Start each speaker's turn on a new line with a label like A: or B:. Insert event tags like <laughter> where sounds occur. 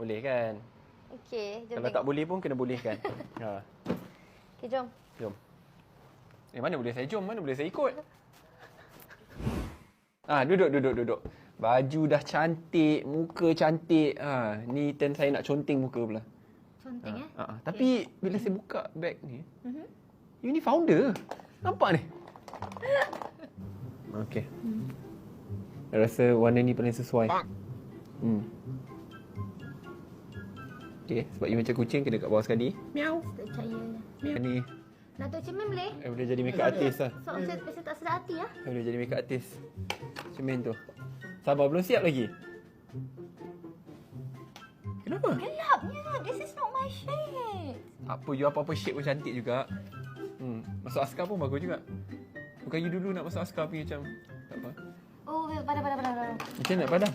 A: Boleh kan?
B: Okey, jom
A: Kalau tak
B: tengok.
A: boleh pun kena bolehkan. <laughs> ha.
B: Okey, jom.
A: Jom. Eh mana boleh saya jom, mana boleh saya ikut. Ah, duduk duduk duduk. Baju dah cantik, muka cantik. Ha, ni turn saya nak conteng muka pula.
B: Cantik eh.
A: Ha, ha. Tapi bila saya buka beg ni, mm-hmm. you ni founder. Nampak ni? <laughs> Okey. Saya rasa warna ni paling sesuai. Hmm. Okey, sebab you macam kucing kena kat bawah sekali. Miau.
B: Tak percaya.
A: Ni
B: Dato' Cemen boleh?
A: eh, boleh jadi makeup artist lah.
B: So, saya, saya tak sedar hati ah.
A: Eh, boleh jadi makeup artist. Cermin tu. Sabar, belum siap lagi. Kenapa?
B: Gelapnya. This is not my shade.
A: Apa you apa-apa shape pun cantik juga. Hmm, masuk askar pun bagus juga. Bukan you dulu nak masuk askar pergi macam tak apa.
B: Oh, padam, padam, padam.
A: Macam nak padam?